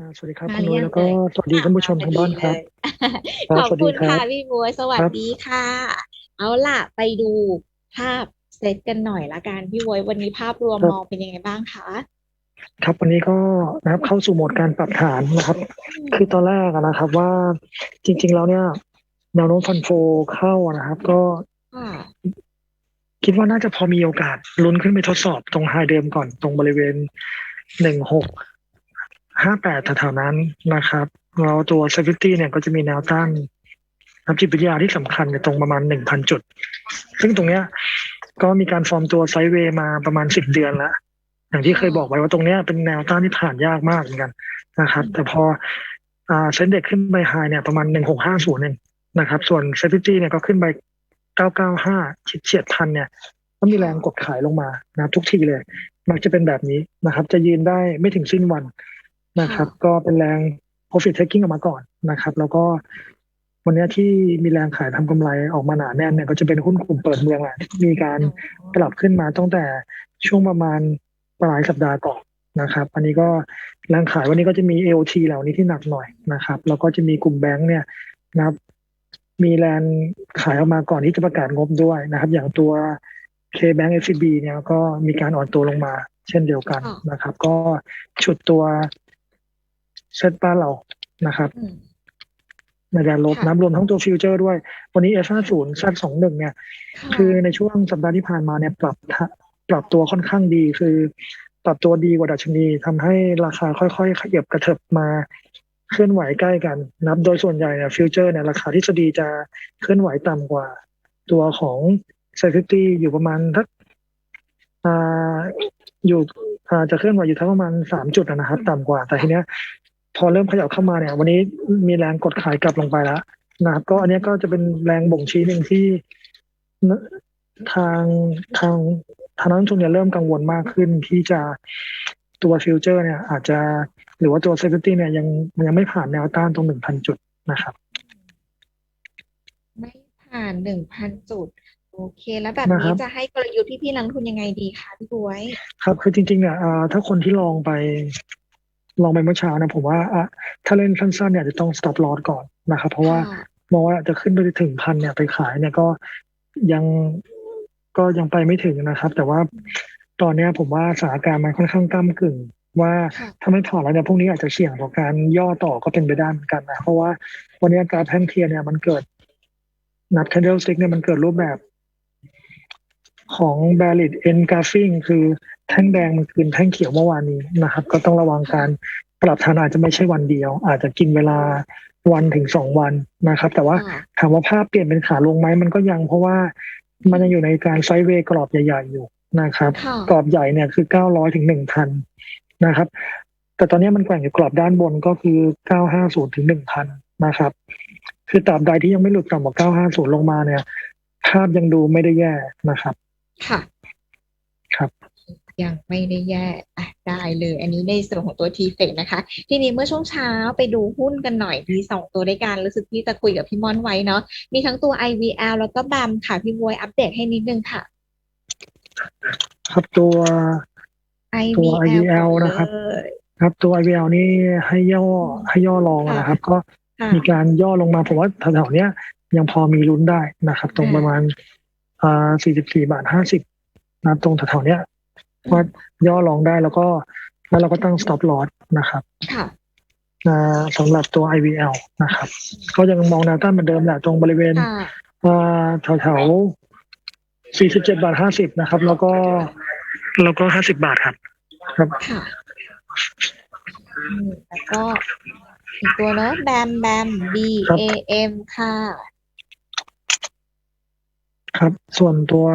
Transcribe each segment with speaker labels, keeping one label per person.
Speaker 1: อ่าสวัสดีครับ
Speaker 2: มา
Speaker 1: คุณ
Speaker 2: หรื
Speaker 1: นุ้
Speaker 2: อยยัง
Speaker 1: แล้วก็
Speaker 2: เอ่ย
Speaker 1: สวัสดีท่านผู้ชม
Speaker 2: พอ
Speaker 1: ทางบ้านครับ
Speaker 2: เลย
Speaker 1: ครับ
Speaker 2: ขอบ
Speaker 1: สวัส
Speaker 2: คุ
Speaker 1: ดี
Speaker 2: ณ
Speaker 1: ครับ
Speaker 2: ค่ะพี่บัวสวัส
Speaker 1: ครับ
Speaker 2: ดีค่ะ เอาล่ะไปดูภาพเซตกันหน่อยละกันพี่บัววันนี้ภาพรวม
Speaker 1: ครับ
Speaker 2: มองเป็นยังไงบ้างคะ
Speaker 1: ครับวันนี้ก็นะครับเข้าสู่โหมดการปรับฐานนะครับ คือตอนแรกอะนะครับว่าจริง ๆ แล้วเนี่ยแนวโน้มฟันโฟเข้าอะนะครับ ก็
Speaker 2: ค่ะ
Speaker 1: คิดว่าน่าจะพอมีโอกาสลุ้นขึ้นไปทดสอบตรงไฮเดิมก่อนตรงบริเวณหนึ่งหก ห้าแปดแถวๆนั้นนะครับเราตัวเซฟิตี้เนี่ยก็จะมีแนวต้านนักจิตวิทยาที่สำคัญในยตรงประมาณหนึ่งพันจุด ซึ่งตรงเนี้ยก็มีการฟอร์มตัวไซด์เวย์มาประมาณสิบเดือนแล้ว อย่างที่เคยบอกไว้ว่าตรงเนี้ยเป็นแนวต้านที่ผ่านยากมากเหมือนกันนะครับ แต่พออ่าเซ็นเด็กขึ้นไปไฮเนี่ยประมาณหนึ่งหกห้าศูนย์เองนะครับ ส่วนเซฟิตี้เนี่ยก็ขึ้นไปเก้าเก้าห้าชิดเฉียดพันเนี่ยก็มีแรงกดขายลงมานะทุกทีเลย มักจะเป็นแบบนี้นะครับ จะยืนได้ไม่ถึงสิ้นวัน นะครับ ก็เป็นแรง profit taking ออกมาก่อนนะครับ แล้วก็วันเนี้ยที่มีแรงขายทำกำไรออกมาหนาแน่นเนี่ยก็จะเป็นหุ้นกลุ่มเปิดเมืองแหละที่มีการปรับขึ้นมาตั้งแต่ช่วงประมาณปลายสัปดาห์ก่อนนะครับ อันนี้ก็แรงขายวันนี้ก็จะมี AOT เหล่านี้ที่หนักหน่อยนะครับ แล้วก็จะมีกลุ่มแบงค์เนี่ยนะครับ มีแรงขายออกมาก่อนที่จะประกาศงบด้วยนะครับ อย่างตัว K-Bank SCB เนี่ยก็มีการอ่อนตัวลงมา เช่นเดียวกัน
Speaker 2: ค่ะ
Speaker 1: นะครับ ก็ฉุดตัว เซตบ้านเรานะครับ
Speaker 2: อืม
Speaker 1: ในการลด
Speaker 2: ค่ะ
Speaker 1: น้ำรวมทั้งตัวฟิวเจอร์ด้วย วันนี้ S50 Z21 เนี่ยะคือในช่วงสัปดาห์ที่ผ่านมาเนี่ยปรับทะปรับตัวค่อนข้างดีคือ ปรับตัวดีกว่าดัชนีทำให้ราคาค่อยๆขยับกระเถิบมาเคลื่อนไหวใกล้กันนะครับโดยส่วนใหญ่เนี่ยฟิวเจอร์เนี่ยราคาที่จะดีจะเคลื่อนไหวต่ำกว่า ตัวของ s ซ f t y อยู่ประมาณทักอ่าอยู่อ่าจะเคลื่อนไหวอยู่ทั้งประมาณสามจุดนะครับ ต่ำกว่า แต่ทีเนี้ย พอเริ่มขยับเข้ามาเนี่ย วันนี้มีแรงกดขายกลับลงไปแล้วนะครับก็อันเนี้ยก็จะเป็นแรงบ่งชี้หนึ่งที่ทางทางทางนักลงทุนเนี่ยเริ่มกังวลมากขึ้นที่จะตัวฟิวเจอร์เนี่ย อาจจะหรือว่าตัวเซฟตี้เนี่ยยังมันยังไม่ผ่านแนวต้านตรงหนึ่งพันจุดนะครับ
Speaker 2: ไม่ผ่านหนึ่งพันจุด โอเค แล้วแบบ
Speaker 1: นะครั
Speaker 2: นี้
Speaker 1: บ
Speaker 2: จะให้กลยุทธ์พี่ๆนักลงทุนยังไงดีคะพี่บวย
Speaker 1: ครับ คือจริงๆเนี่ยอ่าถ้าคนที่ลองไป ลองไปเมื่อเช้านะผมว่าอะถ้าเล่นสั้นๆเนี่ยจะต้อง stop loss ก่อนนะครับเพราะว่า
Speaker 2: ค่ะ
Speaker 1: มองว่าจะขึ้นไปถึงพันเนี่ยไปขายเนี่ยก็ยังก็ยังไปไม่ถึงนะครับ แต่ว่าตอนเนี้ยผมว่าสถานการณ์มันค่อนข้างก้ากึ่ง ว่า
Speaker 2: ค่ะ
Speaker 1: ถ้าไม่ผ่านแล้วเนี่ยพวกนี้อาจจะเสี่ยงต่อการย่อต่อก็เป็นไปได้เหมือนกันนะเพราะว่าวันนี้กราฟแท่งเทียนเนี่ยมันเกิดนัด candlestick เนี่ยมันเกิดรูปแบบ ของ bearish engulfing คือแท่งแดงมันคืนแท่งเขียวเมื่อวานนี้นะครับ ก็ต้องระวังการปรับฐานอาจจะไม่ใช่วันเดียว อาจจะกินเวลาวันถึงสองวันนะครับ แต่ว่า
Speaker 2: ค่ะ
Speaker 1: ถามว่าภาพเปลี่ยนเป็นขาลงไหมมันก็ยังเพราะว่ามันยังอยู่ในการไซด์เวย์กรอบใหญ่ๆอยู่นะครับ
Speaker 2: ค่ะ
Speaker 1: กรอบใหญ่เนี่ยคือ900ถึง1,000นะครับ แต่ตอนนี้มันแกว่งอยู่กรอบด้านบนก็คือ950ถึง1,000นะครับ คือตราบใดที่ยังไม่หลุดต่ำกว่า950ลงมาเนี่ย ภาพยังดูไม่ได้แย่นะครับ
Speaker 2: ค่ะ
Speaker 1: ครับ
Speaker 2: ยังไม่ได้แย่อะได้เลย อันนี้ในส่วนของตัวทีเฟกนะคะ ทีนี้เมื่อช่วงเช้าไปดูหุ้นกันหน่อยมีสองตัวด้วยกันรู้สึกที่จะคุยกับพี่ม่อนไว้เนาะมีทั้งตัว IVL แล้วก็บัมค่ะ พี่บวยอัปเดตให้นิดนึงค่ะ
Speaker 1: ครับตัว ตัว
Speaker 2: IVL
Speaker 1: IVL
Speaker 2: ก่อ
Speaker 1: นะครับ
Speaker 2: เลย
Speaker 1: ครับตัว IVL นี่ให้ย่อให้ย่อลองนะครับ ก็
Speaker 2: ค่ะ
Speaker 1: มีการย่อลงมาผมว่าแถวๆเนี้ยยังพอมีลุ้นได้นะครับ ตรงประมาณ อ่า44บาท50นะครับตรงแถวๆเนี้ยว่าย่อลองได้แล้วก็ แล้วเราก็ตั้ง stop loss นะครับ
Speaker 2: ค่ะ
Speaker 1: อ่าสำหรับตัว IVL นะครับ ก็ยังมองแนวต้านเหมือนเดิมแหละตรงบริเวณ
Speaker 2: ค่ะ
Speaker 1: อ่าแถวๆ47บาท50นะครับ แล้วก็แล้วก็50บาทครับ ครับ
Speaker 2: ค่ะอืมแล้วก็อีกตัวเนาะแบมแบม B
Speaker 1: ครับ
Speaker 2: A M ค่ะ
Speaker 1: ครับ ส่วนตัว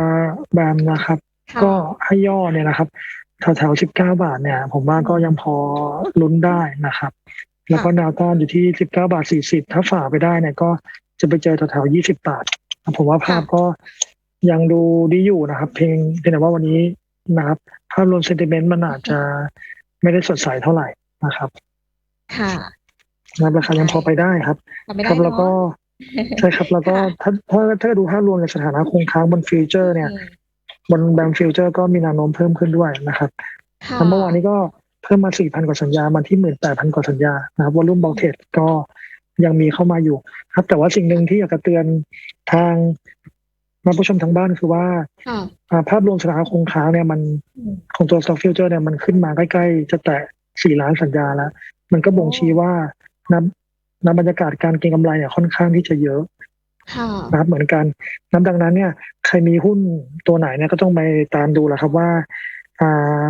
Speaker 1: แบมนะครับ
Speaker 2: ค่ะ
Speaker 1: ก็ให้ย่อเนี่ยนะครับแถวแถวสิบเก้าบาทเนี่ย ผมว่าก็ยังพอลุ้นได้นะครับ แล้วก็แนวต้านอยู่ที่สิบเก้าบาทสี่สิบถ้าฝ่าไปได้เนี่ยก็จะไปเจอแถวแถวยี่สิบบาทผมว่าภาพก็ยังดูดีอยู่นะครับ เพียงเพียงแต่ว่าวันนี้นะครับ ภาพรวมเซนติเมนต์มันอาจจะไม่ได้สดใสเท่าไหร่นะครับ
Speaker 2: ค่ะ
Speaker 1: นะครับราคายังพอไปได้ครับ
Speaker 2: ทำไม่
Speaker 1: ค
Speaker 2: ได้
Speaker 1: รับแล้วก็
Speaker 2: เนาะ
Speaker 1: ใช่ครับแล้วก็ถ้าถ้าถ้าดูภาพรวมในสถานะคงค้างบนฟิวเจอร์เนี่ย
Speaker 2: อืม
Speaker 1: บนแบงฟิวเจอร์ก็มีแนวโน้มเพิ่มขึ้นด้วยนะครับ
Speaker 2: ค่ะ
Speaker 1: แล้วเมื่อวานนี้ก็เพิ่มมา 4,000 กว่าสัญญา มาที่ 18,000 กว่าสัญญา นะครับวอลุ่มบอลเทรดก็ยังมีเข้ามาอยู่ ครับ แต่ว่าสิ่งหนึ่งที่อยากจะเตือนทางท่านผู้ชมทางบ้านคือว่า
Speaker 2: ค่ะ
Speaker 1: อ่า ภาพรวมสถานะคงค้างเนี่ยมัน
Speaker 2: อืม
Speaker 1: ของตัว stock future เนี่ยมันขึ้นมาใกล้ ๆ จะแตะ 4 ล้านสัญญาแล้ว มันก็บ่งชี้ว่านับ นับบรรยากาศการเก็งกำไรเนี่ยค่อนข้างที่จะเยอะ
Speaker 2: ค่ะ
Speaker 1: นะครับเหมือนกันนับดังนั้นเนี่ย ใครมีหุ้นตัวไหนเนี่ยก็ต้องไปตามดูแหละครับว่าอ่า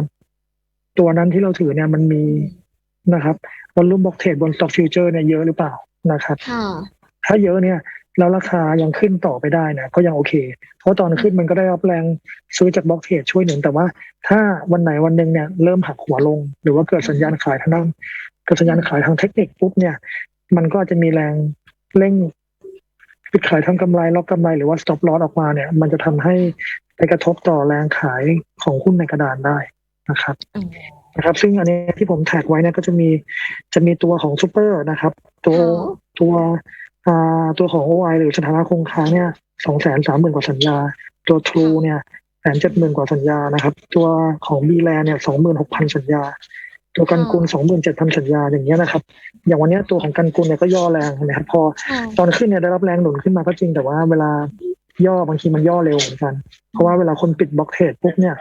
Speaker 1: ตัวนั้นที่เราถือเนี่ยมันมีนะครับวอลุ่มบล็อกเทรดบน stock future เนี่ยเยอะหรือเปล่านะครับ
Speaker 2: ค่ะ
Speaker 1: ถ้าเยอะเนี่ยแล้วราคายังขึ้นต่อไปได้นะก็ยังโอเค เพราะตอนขึ้นมันก็ได้รับแรงซื้อจากบล็อกเทรดช่วยหนุนแต่ว่า ถ้าวันไหนวันหนึ่งเนี่ยเริ่มหักหัวลง หรือว่าเกิดสัญญาณขายทางด้านเกิดสัญญาณขายทางเทคนิคปุ๊บเนี่ย มันก็จะมีแรงเร่งปิดขายทางกำไรล็อกกำไรหรือว่า stop loss ออกมาเนี่ย มันจะทำให้ไปกระทบต่อแรงขายของหุ้นในกระดานได้นะครับ
Speaker 2: อ๋อ
Speaker 1: นะครับ ซึ่งอันนี้ที่ผมแท็กไว้เนี่ยก็จะมีจะมีตัวของซูเปอร์นะครับ ตัวตัวอ่าตัวของ OI หรือสถานะคงค้างเนี่ยสองแสนสามหมื่นกว่าสัญญา ตัว True เนี่ยแสนเจ็ดหมื่นกว่าสัญญานะครับ ตัวของ b ีแลเนี่ยสองหมื่นหกพันสัญญา ตัวกันกุลสองหมื่นเจ็ดพันสัญญาอย่างเงี้ยนะครับ อย่างวันเนี้ยตัวของกันกุลเนี่ยก็ย่อแรงนะครับพอ
Speaker 2: ค่ะ
Speaker 1: ตอนขึ้นเนี่ยได้รับแรงหนุนขึ้นมาก็จริงแต่ว่าเวลาย่อบางทีมันย่อเร็วเหมือนกัน เพราะว่าเวลาคนปิดบล็อกเทรดปุ๊บเนี่ย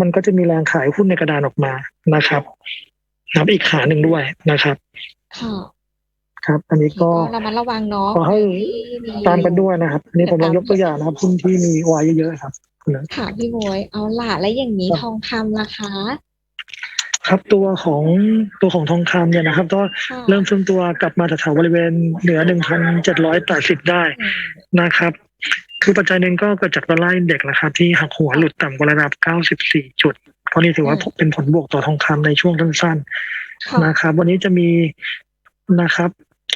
Speaker 1: มันก็จะมีแรงขายหุ้นในกระดานออกมานะครับครับอีกขาหนึ่งด้วยนะครับ
Speaker 2: ค่ะ
Speaker 1: ครับ อันนี้ก็
Speaker 2: ระมัดระวังเนาะ
Speaker 1: ขอให้
Speaker 2: ที่
Speaker 1: ตามกันด้วยนะครับอันนี้ผมลองยกตัวอย่างนะครับหุ้นที่มีวายเยอะๆครับคุณนัท
Speaker 2: ค่ะพี่บวยเอาล่ะแล้วอย่างนี้
Speaker 1: ครับ
Speaker 2: ทองคำราคา
Speaker 1: ครับตัวของตัวของทองคำเนี่ยนะครับ ก็
Speaker 2: ค่ะ
Speaker 1: เริ่มฟื้นตัวกลับมาแถวๆบริเวณเหนือ 1,780 ได้
Speaker 2: อืม
Speaker 1: นะครับ คือปัจจัยหนึ่งก็เกิดจากดอลลาร์อินเด็กซ์นะครับ ที่หักหัวหลุดต่ำกว่าระดับ 94 จุด เพราะนี่ถือว่าเป็นผลบวกต่อทองคำในช่วงสั้นๆ
Speaker 2: ค่ะ
Speaker 1: นะครับ วันนี้จะมีนะครับ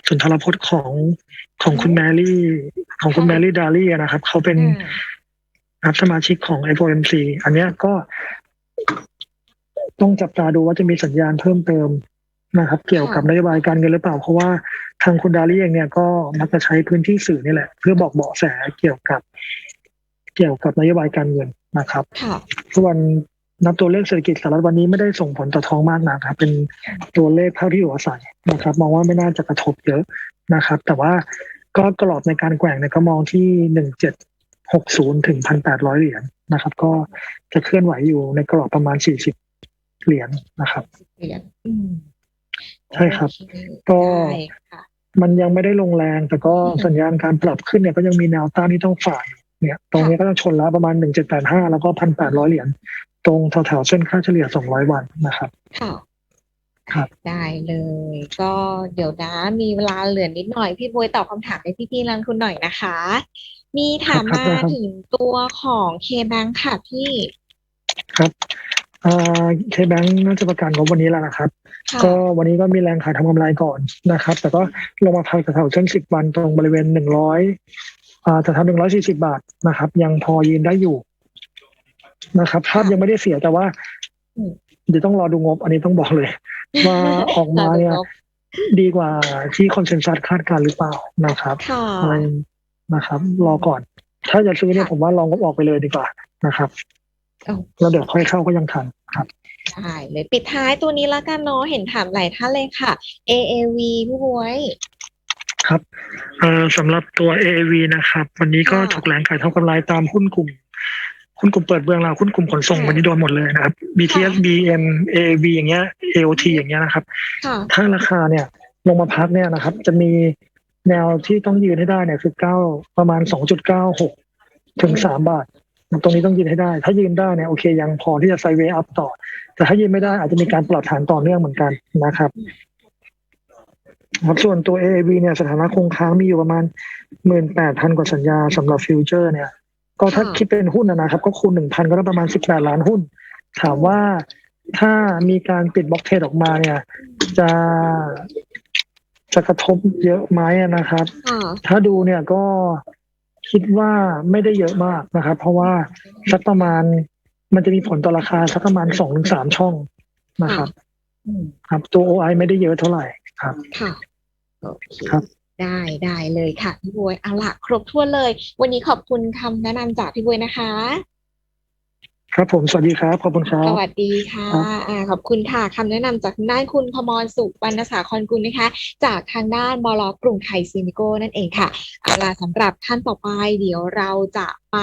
Speaker 1: สุนทรพจน์ของของคุณแมรี่ของคุณแมรี่ดาลี่นะครับ เขาเป็น
Speaker 2: อืม
Speaker 1: นะครับสมาชิกของ FOMC อันเนี้ยก็ ต้องจับตาดูว่าจะมีสัญญาณเพิ่มเติมนะครับ เกี่ยวกับนโยบายการเงินหรือเปล่า เพราะว่าทางคุณดาลี่เองเนี่ยก็มักจะใช้พื้นที่สื่อนี่แหละ เพื่อบอกเบาะแสเกี่ยวกับ เกี่ยวกับนโยบายการเงินนะครับ
Speaker 2: ค่ะ
Speaker 1: ส่วนนับตัวเลขเศรษฐกิจสหรัฐวันนี้ไม่ได้ส่งผลต่อทองมากนะครับ เป็นตัวเลขเท่าที่อยู่อาศัยนะครับ มองว่าไม่น่าจะกระทบเยอะนะครับ แต่ว่าก็กรอบในการแกว่งเนี่ยก็มองที่หนึ่งเจ็ดหกศูนย์ถึงพันแปดร้อยเหรียญนะครับ ก็จะเคลื่อนไหวอยู่ในกรอบประมาณสี่สิบ เหรียญนะครับ
Speaker 2: เหรียญอืม
Speaker 1: ใช่ครับ
Speaker 2: โอเค
Speaker 1: ก็
Speaker 2: ได้ค่ะ
Speaker 1: มันยังไม่ได้ลงแรง แต่ก็สัญญาณการปรับขึ้นเนี่ยก็ยังมีแนวต้านที่ต้องฝ่าอยู่เนี่ยตรงนี้ก็ต้องชนแล้วประมาณหนึ่งเจ็ดแปดห้าแล้วก็พันแปดร้อยเหรียญตรงแถวๆเส้นค่าเฉลี่ยสองร้อยวันนะครับ
Speaker 2: ค่ะ
Speaker 1: ครับ
Speaker 2: ได้เลย ก็เดี๋ยวนะมีเวลาเหลือนิดหน่อยพี่บวยตอบคำถามให้พี่ๆนักลงทุนหน่อยนะคะ มีถาม
Speaker 1: ครับ
Speaker 2: มา
Speaker 1: ครับ
Speaker 2: ถึงตัวของเคแบงค่ะพี่
Speaker 1: ครับ เคแบงน่าจะประกาศงบวันนี้แล้วนะครับ
Speaker 2: ค่ะ
Speaker 1: ก็วันนี้ก็มีแรงขายทำกำไรก่อนนะครับ แต่ก็ลงมาพักแถวๆเส้นสิบวันตรงบริเวณหนึ่งร้อยอ่าแถวๆหนึ่งร้อยสี่สิบาทนะครับ ยังพอยืนได้อยู่นะครับภาพยังไม่ได้เสียแต่ว่า
Speaker 2: อืม
Speaker 1: เดี๋ยวต้องรอดูงบ อันนี้ต้องบอกเลย ว่าออกมาเนี่ยดีกว่าที่คอนเซนแซสคาดการณ์หรือเปล่านะครับ
Speaker 2: ค่ะ
Speaker 1: อะไรนะครับ รอก่อน ถ้าจะซื้อเนี่ยผมว่าลองงบออกไปเลยดีกว่านะครับ
Speaker 2: โอ้
Speaker 1: แล้วเดี๋ยวค่อยเข้าก็ยังทันครับ
Speaker 2: ได้เลยปิดท้ายตัวนี้แล้วกันเนาะเห็นถามหลายท่านเลยค่ะ AAV พี่บวย
Speaker 1: ครับเอ่อสำหรับตัว AAV นะครับ วันนี้ก็
Speaker 2: ค่ะ
Speaker 1: ถูกแรงขายเท่ากำไรตามหุ้นกลุ่มหุ้นกลุ่มเปิดเบื้องเราหุ้นกลุ่มขนส่ง
Speaker 2: ค่ะ
Speaker 1: วันนี้โดนหมดเลยนะครับ BTS
Speaker 2: ค่ะ
Speaker 1: BM AAV อย่างเงี้ย AOT อย่างเงี้ยนะครับ
Speaker 2: ค่ะ
Speaker 1: ถ้าราคาเนี่ยลงมาพักเนี่ยนะครับ จะมีแนวที่ต้องยืนให้ได้เนี่ยคือเก้าประมาณ2.96ถึง3บาท ตรงนี้ต้องยืนให้ได้ ถ้ายืนได้เนี่ยโอเคยังพอที่จะไซเวย์อัพต่อ แต่ถ้ายืนไม่ได้อาจจะมีการปรับฐานต่อเนื่องเหมือนกันนะครับครับส่วนตัว AAV เนี่ยสถานะคงค้างมีอยู่ประมาณหมื่นแปดพันกว่าสัญญาสำหรับฟิวเจอร์ เนี่ย ก็ถ้า
Speaker 2: ค่ะ
Speaker 1: คิดเป็นหุ้นนะนะครับ ก็คูณหนึ่งพันก็ได้ประมาณสิบแปดล้านหุ้น ถามว่าถ้ามีการปิดบล็อกเทรดออกมาเนี่ย จะจะกระทบเยอะไหมอะนะครับ
Speaker 2: ค่ะ
Speaker 1: ถ้าดูเนี่ยก็ คิดว่าไม่ได้เยอะมากนะครับ เพราะว่าสักประมาณมันจะมีผลต่อราคาสักประมาณสองถึงสามช่องนะครับ
Speaker 2: อืม
Speaker 1: ครับตัว OI ไม่ได้เยอะเท่าไหร่ครับ
Speaker 2: ค่ะโอเค
Speaker 1: ครับ
Speaker 2: ได้ได้เลยค่ะพี่บวยเอาละครบถ้วนเลย วันนี้ขอบคุณคำแนะนำจากพี่บวยนะคะ
Speaker 1: ครับผมสวัสดีครับขอบคุณครับ
Speaker 2: สวัสดีค่ะ
Speaker 1: ครับ
Speaker 2: อ่าขอบคุณค่ะคำแนะนำจากทางด้านคุณพมรสุวรรณสาครกุลนะคะ จากทางด้านบลกรุงไทยซีมิโก้นั่นเองค่ะเอาล่ะสำหรับท่านต่อไปเดี๋ยวเราจะไป